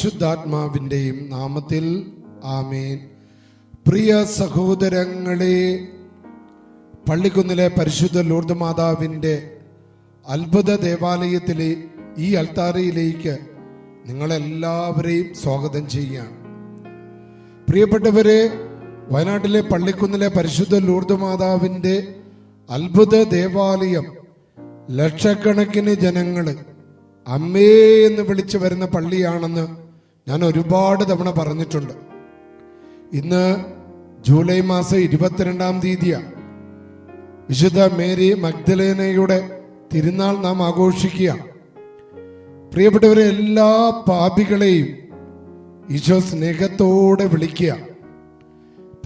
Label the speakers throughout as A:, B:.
A: പരിശുദ്ധാത്മാവിന്റെയും നാമത്തിൽ ആമേൻ. പ്രിയ സഹോദരങ്ങളെ പള്ളിക്കുന്നിലെ പരിശുദ്ധ ലൂർദ് മാതാവിന്റെ അത്ഭുത ദേവാലയത്തിലെ ഈ അൽത്താരയിലേക്ക് നിങ്ങളെല്ലാവരെയും സ്വാഗതം ചെയ്യുകയാണ്. പ്രിയപ്പെട്ടവരെ വയനാട്ടിലെ പള്ളിക്കുന്നിലെ പരിശുദ്ധ ലൂർദ് മാതാവിന്റെ അത്ഭുത ദേവാലയം ലക്ഷക്കണക്കിന് ജനങ്ങൾ അമ്മേ എന്ന് വിളിച്ചു വരുന്ന പള്ളിയാണെന്ന് ഞാൻ ഒരുപാട് തവണ പറഞ്ഞിട്ടുണ്ട്. ഇന്ന് ജൂലൈ മാസം ഇരുപത്തിരണ്ടാം തീയതിയാണ് വിശുദ്ധ മേരി മഗ്ദലേനയുടെ തിരുനാൾ നാം ആഘോഷിക്കുക. പ്രിയപ്പെട്ടവരെ എല്ലാ പാപികളെയും ഈശോ സ്നേഹത്തോടെ വിളിക്കുക.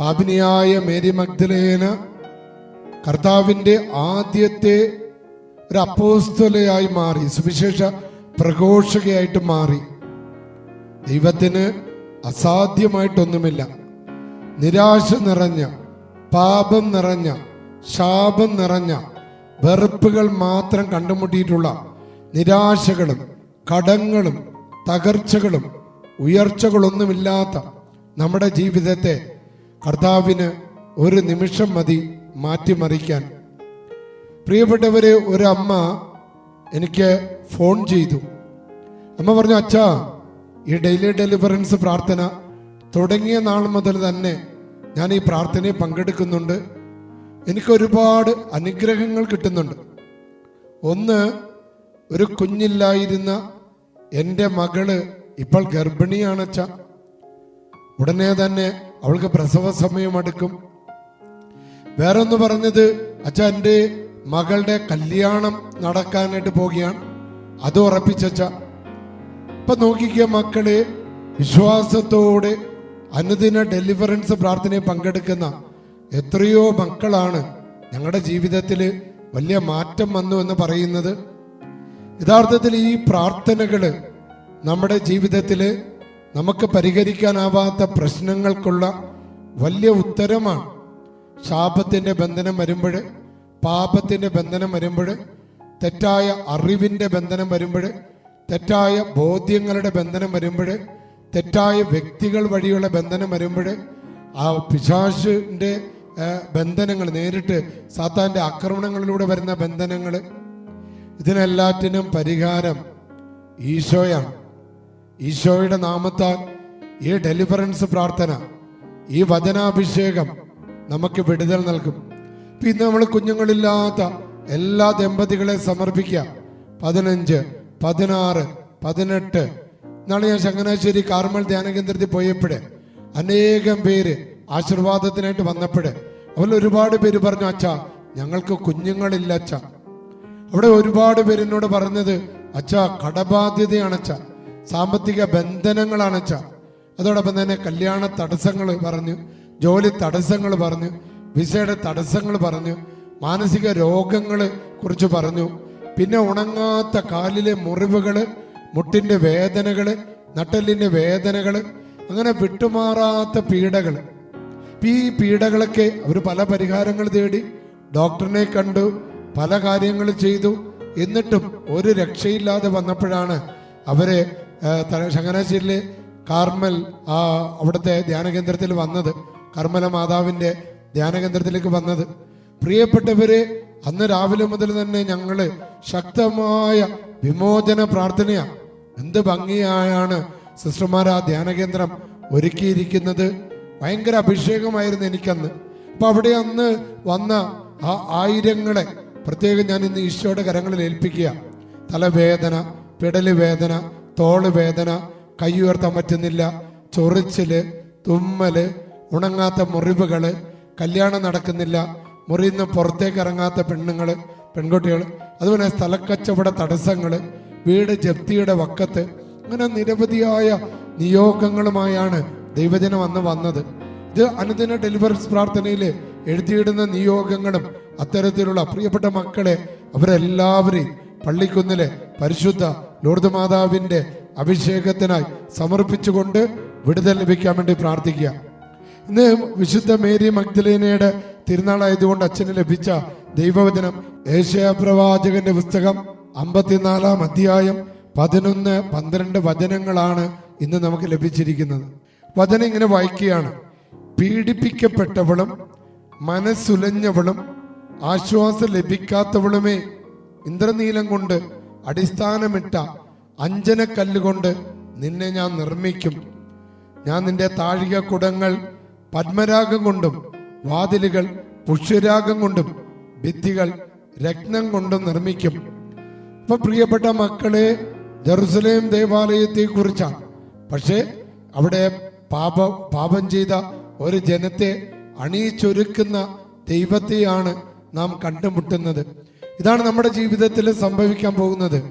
A: പാപിനിയായ മേരി മഗ്ദലേന കർത്താവിന്റെ ആദ്യത്തെ ഒരു അപ്പോസ്തലയായി മാറി സുവിശേഷ പ്രഘോഷകയായിട്ട് മാറി. ദൈവത്തിന് അസാധ്യമായിട്ടൊന്നുമില്ല. നിരാശ നിറഞ്ഞ പാപം നിറഞ്ഞ ശാപം നിറഞ്ഞ വെറുപ്പുകൾ മാത്രം കണ്ടുമുട്ടിയിട്ടുള്ള നിരാശകളും കടങ്ങളും തകർച്ചകളും ഉയർച്ചകളൊന്നുമില്ലാത്ത നമ്മുടെ ജീവിതത്തെ കർത്താവിന് ഒരു നിമിഷം മതി മാറ്റിമറിക്കാൻ. പ്രിയപ്പെട്ടവരെ ഒരു അമ്മ എനിക്ക് ഫോൺ ചെയ്തു. അമ്മ പറഞ്ഞു അച്ഛാ ഈ ഡെയിലി ഡെലിവറൻസ് പ്രാർത്ഥന തുടങ്ങിയ നാൾ മുതൽ തന്നെ ഞാൻ ഈ പ്രാർത്ഥനയെ പങ്കെടുക്കുന്നുണ്ട്. എനിക്ക് ഒരുപാട് അനുഗ്രഹങ്ങൾ കിട്ടുന്നുണ്ട്. ഒന്ന് ഒരു കുഞ്ഞില്ലായിരുന്ന എന്റെ മകൾ ഇപ്പോൾ ഗർഭിണിയാണ് അച്ഛ. ഉടനെ തന്നെ അവൾക്ക് പ്രസവ സമയം അടുക്കും. വേറൊന്ന് പറഞ്ഞത് അച്ഛ എന്റെ മകളുടെ കല്യാണം നടക്കാനായിട്ട് പോവുകയാണ്. അത് ഉറപ്പിച്ചച്ച ഇപ്പൊ നോക്കിക്കുക മക്കളെ വിശ്വാസത്തോടെ അനുദിന ഡെലിവറൻസ് പ്രാർത്ഥനയിൽ പങ്കെടുക്കുന്ന എത്രയോ മക്കളാണ് ഞങ്ങളുടെ ജീവിതത്തിൽ വലിയ മാറ്റം വന്നു എന്ന് പറയുന്നത്. യഥാർത്ഥത്തിൽ ഈ പ്രാർത്ഥനകൾ നമ്മുടെ ജീവിതത്തിൽ നമുക്ക് പരിഹരിക്കാനാവാത്ത പ്രശ്നങ്ങൾക്കുള്ള വലിയ ഉത്തരമാണ്. ശാപത്തിന്റെ ബന്ധനം വരുമ്പോൾ പാപത്തിന്റെ ബന്ധനം വരുമ്പോൾ തെറ്റായ അറിവിന്റെ ബന്ധനം വരുമ്പോൾ തെറ്റായ ബോധ്യങ്ങളുടെ ബന്ധനം വരുമ്പോൾ തെറ്റായ വ്യക്തികൾ വഴിയുള്ള ബന്ധനം വരുമ്പോൾ ആ പിശാശിന്റെ ബന്ധനങ്ങൾ നേരിട്ട് സാത്താന്റെ ആക്രമണങ്ങളിലൂടെ വരുന്ന ബന്ധനങ്ങൾ ഇതിനെല്ലാറ്റിനും പരിഹാരം ഈശോയാണ്. ഈശോയുടെ നാമത്താൽ ഈ ഡെലിവറൻസ് പ്രാർത്ഥന ഈ വചനാഭിഷേകം നമുക്ക് വിടുതൽ നൽകും. പിന്നെ നമ്മൾ കുഞ്ഞുങ്ങളില്ലാത്ത എല്ലാ ദമ്പതികളെ സമർപ്പിക്കുക. പതിനഞ്ച് പതിനാറ് പതിനെട്ട്. എന്നാണ് ഞാൻ ചങ്ങനാശ്ശേരി കാർമൽ ധ്യാന കേന്ദ്രത്തിൽ പോയപ്പോഴേ അനേകം പേര് ആശീർവാദത്തിനായിട്ട് വന്നപ്പോഴേ അവരിൽ ഒരുപാട് പേര് പറഞ്ഞു അച്ഛാ ഞങ്ങൾക്ക് കുഞ്ഞുങ്ങളില്ല അച്ഛാ. അവിടെ ഒരുപാട് പേര് എന്നോട് പറഞ്ഞത് അച്ഛാ കടബാധ്യതയാണ് അച്ഛാ. സാമ്പത്തിക ബന്ധനങ്ങളാണ് അച്ഛാ. അതോടൊപ്പം തന്നെ കല്യാണ തടസ്സങ്ങൾ പറഞ്ഞു ജോലി തടസ്സങ്ങൾ പറഞ്ഞു വിസയുടെ തടസ്സങ്ങൾ പറഞ്ഞു മാനസിക രോഗങ്ങളെ കുറിച്ച് പറഞ്ഞു. പിന്നെ ഉണങ്ങാത്ത കാലിലെ മുറിവുകൾ മുട്ടിന്റെ വേദനകൾ നട്ടലിന്റെ വേദനകൾ അങ്ങനെ വിട്ടുമാറാത്ത പീഡകൾ ഈ പീഡകളൊക്കെ അവർ പല പരിഹാരങ്ങൾ തേടി ഡോക്ടറിനെ കണ്ടു പല കാര്യങ്ങൾ ചെയ്തു. എന്നിട്ടും ഒരു രക്ഷയില്ലാതെ വന്നപ്പോഴാണ് അവരെ ചങ്ങനാശ്ശേരിയിലെ കാർമൽ ആ അവിടുത്തെ ധ്യാനകേന്ദ്രത്തിൽ വന്നത്. കർമ്മല മാതാവിന്റെ ധ്യാനകേന്ദ്രത്തിലേക്ക് വന്നത്. പ്രിയപ്പെട്ടവരെ അന്ന് രാവിലെ മുതൽ തന്നെ ഞങ്ങൾ ശക്തമായ വിമോചന പ്രാർത്ഥനയാ. എന്ത് ഭംഗിയായാണ് സിസ്റ്റർമാർ ആ ധ്യാന കേന്ദ്രം ഒരുക്കിയിരിക്കുന്നത്. ഭയങ്കര അഭിഷേകമായിരുന്നു എനിക്കന്ന്. അപ്പൊ അവിടെ അന്ന് വന്ന ആ ആയിരങ്ങളെ പ്രത്യേകം ഞാൻ ഇന്ന് ഈശോയുടെ കരങ്ങളിൽ ഏൽപ്പിക്കുക. തലവേദന പിടൽ വേദന തോൾ വേദന കൈ ഉയർത്താൻ പറ്റുന്നില്ല ചൊറിച്ചിൽ തുമ്മൽ ഉണങ്ങാത്ത മുറിവുകൾ കല്യാണം നടക്കുന്നില്ല മുറിയിൽ നിന്ന് പുറത്തേക്ക് ഇറങ്ങാത്ത പെണ്ണുങ്ങൾ പെൺകുട്ടികൾ അതുപോലെ സ്ഥലക്കച്ചവട തടസ്സങ്ങൾ വീട് ജപ്തിയുടെ വക്കത്ത് അങ്ങനെ നിരവധിയായ നിയോഗങ്ങളുമായാണ് ദൈവജനം അന്ന് വന്നത്. ഇത് അനുദിന ഡെലിവറൻസ് പ്രാർത്ഥനയിൽ എഴുതിയിടുന്ന നിയോഗങ്ങളും അത്തരത്തിലുള്ള പ്രിയപ്പെട്ട മക്കളെ അവരെല്ലാവരെയും പള്ളിക്കുന്നിലെ പരിശുദ്ധ ലോർദ് മാതാവിന്റെ അഭിഷേകത്തിനായി സമർപ്പിച്ചുകൊണ്ട് വിടുതൽ ലഭിക്കാൻ വേണ്ടി പ്രാർത്ഥിക്കുക. ഇന്ന് വിശുദ്ധ മേരി മഗ്ദലേനയുടെ തിരുനാളായതുകൊണ്ട് അച്ഛന് ലഭിച്ച ദൈവവചനം ഏഷ്യ പ്രവാചകന്റെ പുസ്തകം അമ്പത്തിനാലാം അധ്യായം പതിനൊന്ന് പന്ത്രണ്ട് വചനങ്ങളാണ് ഇന്ന് നമുക്ക് ലഭിച്ചിരിക്കുന്നത്. വചനം ഇങ്ങനെ വായിക്കുകയാണ്. പീഡിപ്പിക്കപ്പെട്ടവളും മനസ്സുലഞ്ഞവളും ആശ്വാസം ലഭിക്കാത്തവളുമേ ഇന്ദ്രനീലം കൊണ്ട് അടിസ്ഥാനമിട്ട അഞ്ജനക്കല്ലുകൊണ്ട് നിന്നെ ഞാൻ നിർമ്മിക്കും. ഞാൻ നിന്റെ താഴിക കുടങ്ങൾ പത്മരാഗം കൊണ്ടും വാതിലുകൾ പുഷ്യരാഗം കൊണ്ടും ഭിത്തികൾ രത്നം കൊണ്ടും നിർമ്മിക്കും. ഇപ്പൊ പ്രിയപ്പെട്ട മക്കളെ ജെറുസലേം ദേവാലയത്തെ കുറിച്ചാണ് പക്ഷേ അവിടെ പാപ പാപം ചെയ്ത ഒരു ജനത്തെ അണിയിച്ചൊരുക്കുന്ന ദൈവത്തെയാണ് നാം കണ്ടുമുട്ടുന്നത്. ഇതാണ് നമ്മുടെ ജീവിതത്തിൽ സംഭവിക്കാൻ പോകുന്നത്.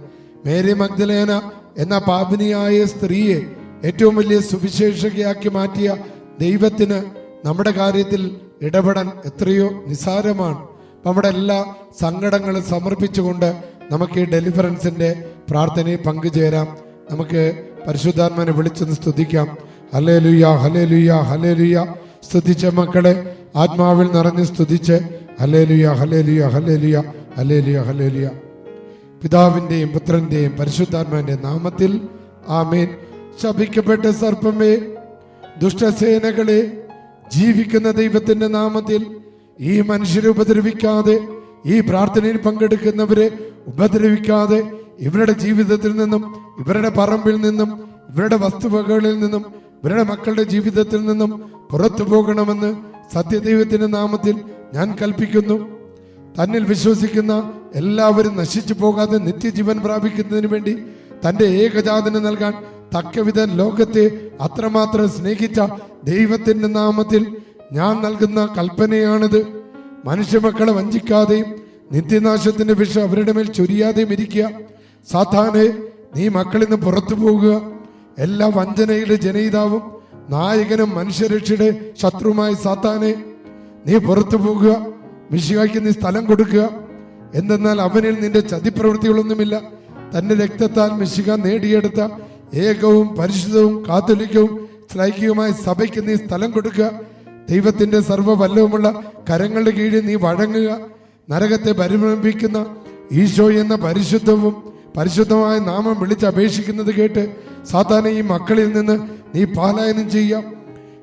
A: മേരി മഗ്ദലേന എന്ന പാപിനിയായ സ്ത്രീയെ ഏറ്റവും വലിയ സുവിശേഷകയാക്കി മാറ്റിയ ദൈവത്തിന് നമ്മുടെ കാര്യത്തിൽ ഇടപെടാൻ എത്രയോ നിസാരമാണ്. നമ്മുടെ എല്ലാ സങ്കടങ്ങളും സമർപ്പിച്ചുകൊണ്ട് നമുക്ക് ഈ ഡെലിവറൻസിന്റെ പ്രാർത്ഥനയിൽ പങ്കുചേരാം. നമുക്ക് പരിശുദ്ധാത്മാനെ വിളിച്ചെന്ന് സ്തുതിക്കാം. ഹലേ ലുയ ഹലേ ലുയ ഹലേ ലുയ സ്തുതിച്ച മക്കളെ ആത്മാവിൽ നിറഞ്ഞ് സ്തുതിച്ച്. ഹലേ ലുയ ഹലേ ലുയ ഹലേ ലുയ ഹലേ ലുയ ഹലേ ലുയ പിതാവിന്റെയും പുത്രന്റെയും പരിശുദ്ധാത്മാവിന്റെ നാമത്തിൽ ആമേൻ. ശപിക്കപ്പെട്ട സർപ്പമേ ദുഷ്ടസേനകളെ ജീവിക്കുന്ന ദൈവത്തിന്റെ നാമത്തിൽ ഈ മനുഷ്യരെ ഉപദ്രവിക്കാതെ ഈ പ്രാർത്ഥനയിൽ പങ്കെടുക്കുന്നവരെ ഉപദ്രവിക്കാതെ ഇവരുടെ ജീവിതത്തിൽ നിന്നും ഇവരുടെ പറമ്പിൽ നിന്നും ഇവരുടെ വസ്തുവകകളിൽ നിന്നും ഇവരുടെ മക്കളുടെ ജീവിതത്തിൽ നിന്നും പുറത്തു പോകണമെന്ന് സത്യദൈവത്തിന്റെ നാമത്തിൽ ഞാൻ കൽപ്പിക്കുന്നു. തന്നിൽ വിശ്വസിക്കുന്ന എല്ലാവരും നശിച്ചു പോകാതെ നിത്യജീവൻ പ്രാപിക്കുന്നതിന് വേണ്ടി തന്റെ ഏകജാതന് നൽകാൻ തക്കവിധ ലോകത്തെ അത്രമാത്രം സ്നേഹിച്ച ദൈവത്തിന്റെ നാമത്തിൽ ഞാൻ നൽകുന്ന കൽപ്പനയാണിത്. മനുഷ്യമക്കളെ വഞ്ചിക്കാതെയും നിത്യനാശത്തിന്റെ വിഷം അവരുടെ മേൽ ചൊരിയാതെയും ഇരിക്കുക. സാധാനെ നീ മക്കളിൽ നിന്ന് പുറത്തു പോകുക. എല്ലാ വഞ്ചനയുടെ ജനയിതാവും നായകനും മനുഷ്യരക്ഷയുടെ ശത്രുവുമായി സാത്താനെ നീ പുറത്തു പോകുക. മിശിഹായ്ക്ക് നീ സ്ഥലം കൊടുക്കുക. എന്തെന്നാൽ അവനിൽ നിന്റെ ചതിപ്രവൃത്തികളൊന്നുമില്ല. തന്റെ രക്തത്താൽ മിശിക നേടിയെടുത്ത ഏകവും പരിശുദ്ധവും കാത്തലിക്കവും ശ്ലൈകികവുമായ സഭയ്ക്ക് നീ സ്ഥലം കൊടുക്കുക. ദൈവത്തിന്റെ സർവവല്ലവുമുള്ള കരങ്ങളുടെ കീഴിൽ നീ വഴങ്ങുക. നരകത്തെ പരിഭ്രമിപ്പിക്കുന്ന ഈശോ എന്ന പരിശുദ്ധവും പരിശുദ്ധമായ നാമം വിളിച്ചപേക്ഷിക്കുന്നത് കേട്ട് സാധാരണ ഈ മക്കളിൽ നിന്ന് നീ പാലായനം ചെയ്യാം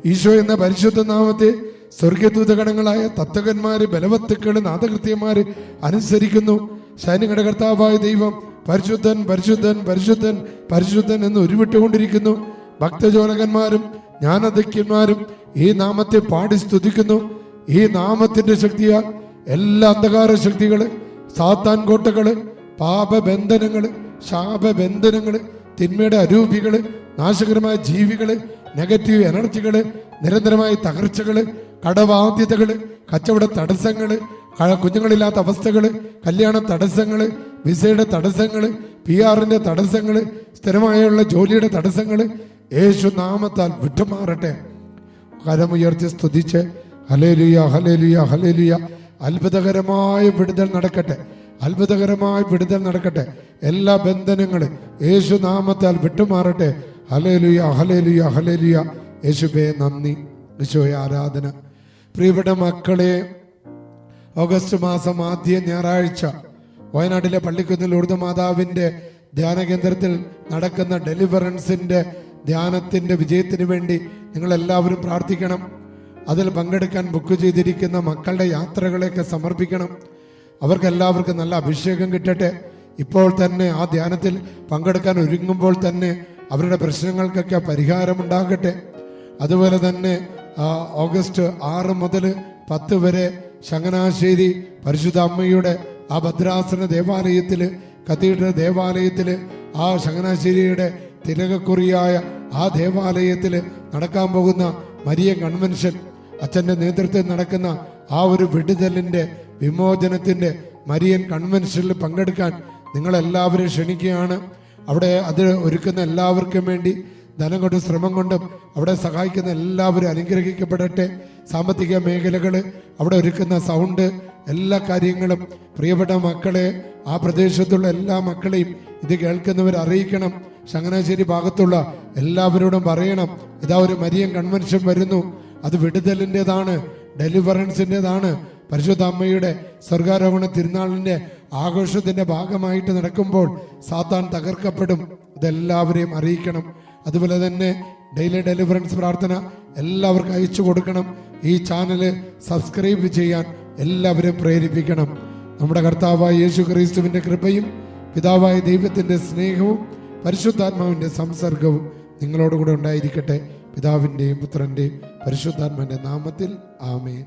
A: ഈശോ എന്ന പരിശുദ്ധ നാമത്തെ സ്വർഗദൂതഗണങ്ങളായ തത്വകന്മാര് ബലവത്തുക്കൾ നാഥകൃത്യന്മാര് അനുസരിക്കുന്നു. സൈനികടകർത്താവായ ദൈവം പരിശുദ്ധൻ പരിശുദ്ധൻ പരിശുദ്ധൻ പരിശുദ്ധൻ എന്ന് ഉരുവിട്ടുകൊണ്ടിരിക്കുന്നു. ഭക്തജോലകന്മാരും ജ്ഞാനദക്യന്മാരും ഈ നാമത്തെ പാടി സ്തുതിക്കുന്നു. ഈ നാമത്തിന്റെ ശക്തിയാൽ എല്ലാ അന്ധകാര ശക്തികൾ സാത്താൻ കോട്ടകൾ പാപബന്ധനങ്ങൾ ശാപബന്ധനങ്ങൾ തിന്മയുടെ അരൂപികൾ നാശകരമായ ജീവികൾ നെഗറ്റീവ് എനർജികൾ നിരന്തരമായ തകർച്ചകൾ കടബാധ്യതകൾ കച്ചവട തടസ്സങ്ങൾ കുഞ്ഞുങ്ങളില്ലാത്ത അവസ്ഥകൾ കല്യാണ തടസ്സങ്ങൾ വിസയുടെ തടസ്സങ്ങൾ പി ആറിന്റെ തടസ്സങ്ങൾ സ്ഥിരമായുള്ള ജോലിയുടെ തടസ്സങ്ങൾ യേശു നാമത്താൽ വിട്ടുമാറട്ടെ. കരമുയർത്തി സ്തുതിച്ച് ഹലേലുയ ഹലേലുയ ഹലേലുയ അത്ഭുതകരമായ വിടുതൽ നടക്കട്ടെ. അത്ഭുതകരമായ വിടുതൽ നടക്കട്ടെ. എല്ലാ ബന്ധനങ്ങളും യേശു നാമത്താൽ വിട്ടുമാറട്ടെ. ഹലേലുയ ഹലേലുയ ഹലേലുയ യേശുബേ നന്ദി. യേശുവെ ആരാധന. പ്രിയപ്പെട്ട മക്കളെ ഓഗസ്റ്റ് മാസം ആദ്യ ഞായറാഴ്ച വയനാട്ടിലെ പള്ളിക്കുന്നിൽ ഉറുദു മാതാവിന്റെ ധ്യാന കേന്ദ്രത്തിൽ നടക്കുന്ന ഡെലിവറൻസിന്റെ ധ്യാനത്തിന്റെ വിജയത്തിന് വേണ്ടി നിങ്ങൾ എല്ലാവരും പ്രാർത്ഥിക്കണം. അതിൽ പങ്കെടുക്കാൻ ബുക്ക് ചെയ്തിരിക്കുന്ന മക്കളുടെ യാത്രകളെയൊക്കെ സമർപ്പിക്കണം. അവർക്കെല്ലാവർക്കും നല്ല അഭിഷേകം കിട്ടട്ടെ. ഇപ്പോൾ തന്നെ ആ ധ്യാനത്തിൽ പങ്കെടുക്കാൻ ഒരുങ്ങുമ്പോൾ തന്നെ അവരുടെ പ്രശ്നങ്ങൾക്കൊക്കെ പരിഹാരമുണ്ടാകട്ടെ അതുപോലെ തന്നെ ഓഗസ്റ്റ് ആറ് മുതൽ പത്ത് വരെ ചങ്ങനാശ്ശേരി പരിശുദ്ധ അമ്മയുടെ ആ ഭദ്രാസന ദേവാലയത്തിൽ കത്തീഡ്രൽ ദേവാലയത്തിൽ ആ ചങ്ങനാശ്ശേരിയുടെ തിലകക്കുറിയായ ആ ദേവാലയത്തിൽ നടക്കാൻ പോകുന്ന മരിയ കൺവെൻഷൻ അച്ഛന്റെ നേതൃത്വത്തിൽ നടക്കുന്ന ആ ഒരു വിടുതലിന്റെ വിമോചനത്തിന്റെ മരിയൻ കൺവെൻഷനിൽ പങ്കെടുക്കാൻ നിങ്ങളെല്ലാവരും ക്ഷണിക്കുകയാണ്. അവിടെ അത് ഒരുക്കുന്ന എല്ലാവർക്കും വേണ്ടി ധനം കൊണ്ടും ശ്രമം കൊണ്ടും അവിടെ സഹായിക്കുന്ന എല്ലാവരും അനുഗ്രഹിക്കപ്പെടട്ടെ. സാമ്പത്തിക മേഖലകൾ അവിടെ ഒരുക്കുന്ന സൗണ്ട് എല്ലാ കാര്യങ്ങളും പ്രിയപ്പെട്ട മക്കളെ ആ പ്രദേശത്തുള്ള എല്ലാ മക്കളെയും ഇത് കേൾക്കുന്നവർ അറിയിക്കണം. ചങ്ങനാശ്ശേരി ഭാഗത്തുള്ള എല്ലാവരോടും പറയണം. ഇതാ ഒരു മരിയൻ കൺവെൻഷൻ വരുന്നു. അത് വിടുതലിന്റെതാണ് ഡെലിവറൻസിന്റെതാണ് പരിശുദ്ധ അമ്മയുടെ സ്വർഗാരോഹണ തിരുനാളിന്റെ ആഘോഷത്തിന്റെ ഭാഗമായിട്ട് നടക്കുമ്പോൾ സാത്താൻ തകർക്കപ്പെടും. ഇതെല്ലാവരെയും അറിയിക്കണം. അതുപോലെ തന്നെ ഡെയിലി ഡെലിവറൻസ് പ്രാർത്ഥന എല്ലാവർക്കും അയച്ചു കൊടുക്കണം. ഈ ചാനൽ സബ്സ്ക്രൈബ് ചെയ്യാൻ എല്ലാവരും പ്രേരിപ്പിക്കണം. നമ്മുടെ കർത്താവായ യേശു ക്രിസ്തുവിന്റെ കൃപയും പിതാവായ ദൈവത്തിന്റെ സ്നേഹവും പരിശുദ്ധാത്മാവിന്റെ സംസർഗവും നിങ്ങളോടുകൂടെ ഉണ്ടായിരിക്കട്ടെ. പിതാവിന്റെയും പുത്രന്റെയും പരിശുദ്ധാത്മാവിന്റെ നാമത്തിൽ. ആമേൻ.